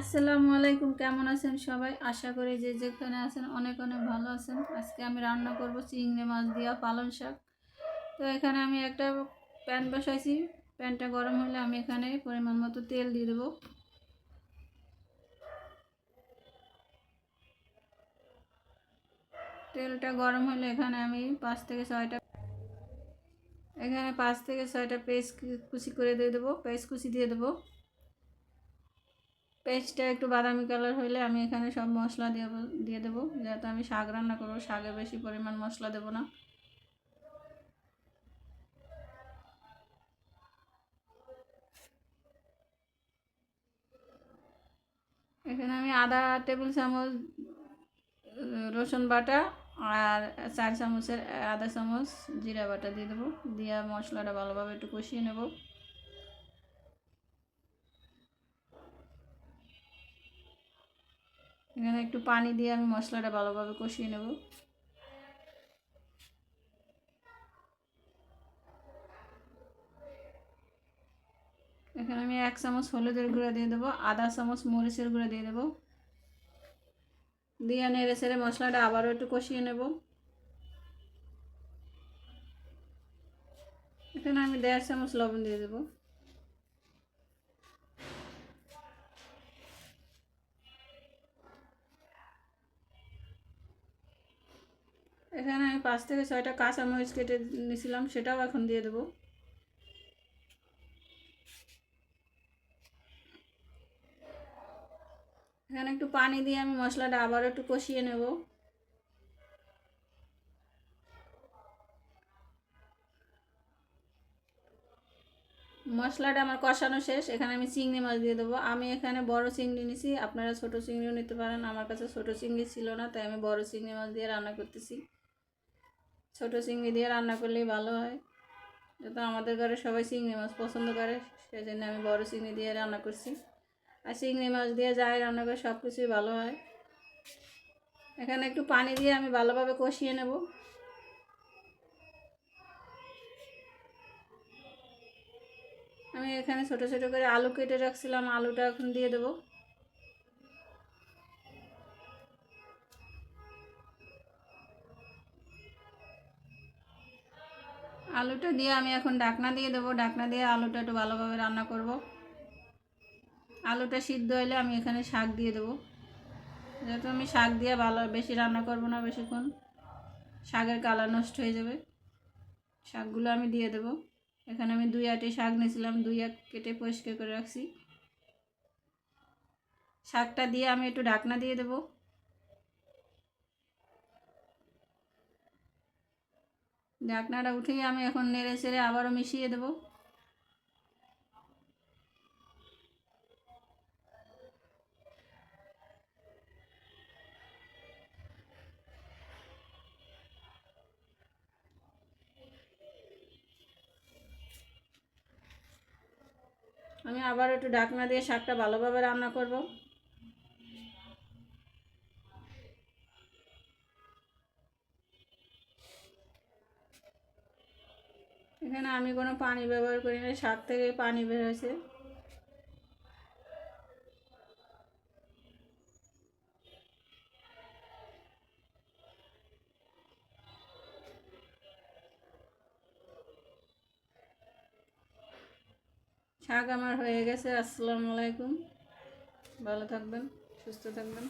আসসালামু আলাইকুম, কেমন আছেন সবাই? আশা করি যে যেখানে আছেন অনেক অনেক ভালো আছেন। আজকে আমি রান্না করব চিংড়ি মাছ দিয়া পালং শাক। তো এখানে আমি একটা প্যান বসাইছি। প্যানটা গরম হলে আমি এখানে পরিমাণ মতো তেল দিয়ে দেবো। তেলটা গরম হলে এখানে আমি পাঁচ থেকে ছয়টা এখানে পাঁচ থেকে ছয়টা পেস্ট কুচি করে দিয়ে দেবো। পেস্ট কুচি দিয়ে দেবো। পেস্টটা একটু বাদামি কালার হলে আমি এখানে সব মশলা দিয়ে দিয়ে দেবো। যেহেতু আমি শাক রান্না করব, শাকে বেশি পরিমাণ মশলা দেবো না। এখানে আমি আধা টেবিল চামচ রসুন বাটা আর চার চামচের আধা চামচ, জিরা বাটা দিয়ে দেবো। দিয়ে মশলাটা ভালোভাবে একটু কষিয়ে নেব। এখানে একটু পানি দিয়ে আমি মশলাটা ভালোভাবে কষিয়ে নেব। এখানে আমি এক চামচ হলুদের গুঁড়া দিয়ে দেবো, আধা চামচ মরিচের গুঁড়া দিয়ে দেবো। দিয়ে নেড়ে ছেড়ে মশলাটা আবারও একটু কষিয়ে নেব। এখানে আমি দেড় চামচ লবণ দিয়ে দেবো। এখানে আমি পাঁচ থেকে ছয়টা কাঁচা মরিচ কেটে নিয়েছিলাম, সেটাও এখন দিয়ে দেবো। এখানে একটু পানি দিয়ে আমি মশলাটা আবার একটু কষিয়ে নেব। মশলাটা আমার কষানো শেষ, এখানে আমি চিংড়ি মাছ দিয়ে দেবো। আমি এখানে বড় চিংড়ি নিছি, আপনারা ছোট চিংড়িও নিতে পারেন, আমার কাছে ছোট চিংড়ি ছিল না, তাই আমি বড় চিংড়ি মাছ দিয়ে রান্না করতেছি। ছোট চিংড়ি দিয়ে রান্না করলেই ভালো হয়। যেহেতু আমাদের ঘরে সবাই চিংড়ি মাছ পছন্দ করে সেই জন্য আমি বড় চিংড়ি দিয়ে রান্না করছি। আর চিংড়ি মাছ দিয়ে যাই রান্না করে সব কিছুই ভালো হয়। এখানে একটু পানি দিয়ে আমি ভালোভাবে কষিয়ে নেব। আমি এখানে ছোট ছোট করে আলু কেটে রাখছিলাম, আলুটা এখন দিয়ে দেবো। আলুটা দিয়ে আমি এখন ডাকনা দিয়ে দেবো। ডাকনা দিয়ে আলুটা একটু ভালোভাবে রান্না করব। আলুটা সিদ্ধ হলে আমি এখানে শাক দিয়ে দেবো। যেহেতু আমি শাক দিয়ে ভালো বেশি রান্না করব না বেশিক্ষণ, শাকের কালার নষ্ট হয়ে যাবে। শাকগুলো আমি দিয়ে দেবো। এখানে আমি দুই আটি শাক নিয়েছিলাম, দুই এক কেটে পরিষ্কার করে রাখছি। শাকটা দিয়ে আমি একটু ডাকনা দিয়ে দেবো। ডাকনাটা উঠিয়ে আমি এখন নেড়ে চেড়ে আবারও মিশিয়ে দেবো। আমি আবার একটু ডাকনা দিয়ে শাকটা ভালোভাবে রান্না করব। এখানে আমি কোনো পানি ব্যবহার করি না শাক থেকে পানি বের হয়েছে। শাক আমার হয়ে গেছে, আসসালামু আলাইকুম। ভালো থাকবেন, সুস্থ থাকবেন।